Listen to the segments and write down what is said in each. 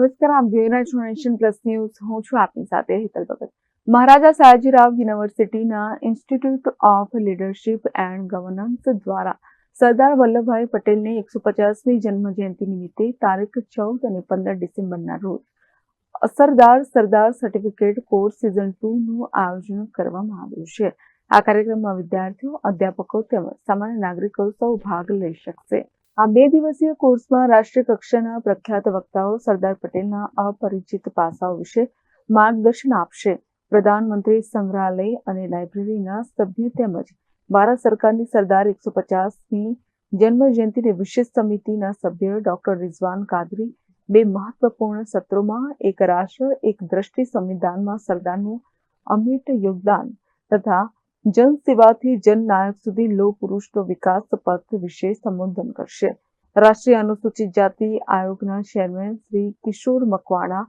નમસ્કાર, આપ plus news હું છું આપની સાથે હેતલ ભગત. મહારાજા સયાજીરાવ યુનિવર્સિટીના institute of leadership and governance દ્વારા સરદાર વલ્લભભાઈ પટેલની એકસો પચાસમી જન્મ જયંતિ નિમિત્તે તારીખ ચૌદ અને પંદર ડિસેમ્બરના રોજ Sardar Sardar certificate course season two નું આયોજન કરવામાં આવ્યું છે. આ કાર્યક્રમમાં વિદ્યાર્થીઓ, અધ્યાપકો તેમજ સામાન્ય નાગરિકો સૌ ભાગ લઈ શકશે. આ બે દિવસીય કોર્સમાં રાષ્ટ્રીય કક્ષાના પ્રખ્યાત વક્તાઓ સરદાર પટેલના અપરિચિત પાસાઓ વિશે માર્ગદર્શન આપશે. પ્રધાનમંત્રી સંગ્રહાલય અને લાઇબ્રેરીના સભ્ય તેમજ ભારત સરકારની સરદાર એકસો પચાસની જન્મ જયંતિની વિશેષ સમિતિના સભ્ય ડોક્ટર રિઝવાન કાદરી બે મહત્વપૂર્ણ સત્રોમાં એક રાષ્ટ્ર, એક દ્રષ્ટિ સંવિધાનમાં સરદારનું અમિટ યોગદાન તથા જન સેવાથી જનનાયક સુધી લોક પુરુષનો વિકાસ પથ વિશે સંબોધન કરશે. રાષ્ટ્રીય અનુસૂચિત જાતિ આયોગના ચેરમેન શ્રી કિશોર મકવાણા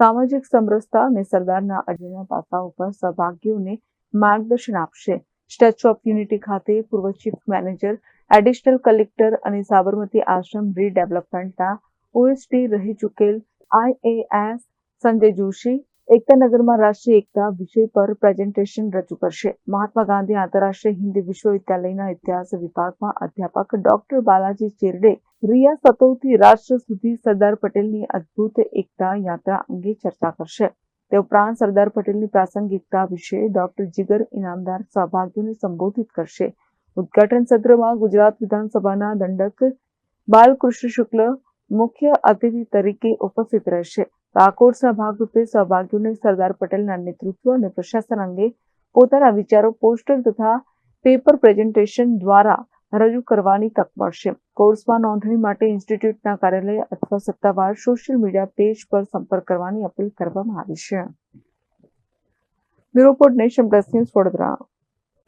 સામાજિક સમરસતા અને સરદારના અજાણ્યા પાસા ઉપર સહભાગીઓને માર્ગદર્શન આપશે. સ્ટેચ્યુ ઓફ યુનિટી ખાતે પૂર્વ ચીફ મેનેજર, એડિશનલ કલેક્ટર અને સાબરમતી આશ્રમ રીડેવલપમેન્ટના ઓએસટી રહી ચૂકેલ આઈએએસ સંજય જોશી એકતાનગરમાં રાષ્ટ્રીય એકતા વિષય પર પ્રેઝન્ટેશન રજૂ કરશે. મહાત્મા ગાંધી આંતરરાષ્ટ્રીય હિન્દી વિશ્વવિદ્યાલયના ઇતિહાસ વિભાગમાં અધ્યાપક ડોક્ટર બાલાજી ચેરડે રિયા સતોથી રાષ્ટ્ર સુધી સરદાર પટેલની અદ્ભુત એકતા યાત્રા અંગે ચર્ચા કરશે. તે ઉપરાંત સરદાર પટેલની પ્રાસંગિકતા વિશે ડોક્ટર જીગર ઇનામદાર સહભાગીઓને સંબોધિત કરશે. ઉદ્ઘાટન સત્રમાં ગુજરાત વિધાનસભાના દંડક બાલકૃષ્ણ શુક્લ મુખ્ય અતિથિ તરીકે ઉપસ્થિત રહેશે. આ કોર્સના સહભાગીઓને સરદાર પટેલના નેતૃત્વ અને પ્રશાસન અંગે પોતાના વિચારો, પોસ્ટર તથા પેપર પ્રેઝન્ટેશન દ્વારા રજૂ કરવાની તક મળશે. કોર્સમાં નોંધણી માટે ઇન્સ્ટિટ્યૂટના કાર્યાલય અથવા સત્તાવાર સોશિયલ મીડિયા પેજ પર સંપર્ક કરવાની અપીલ કરવામાં આવી છે. Bureau Nation Plus news Vadodara.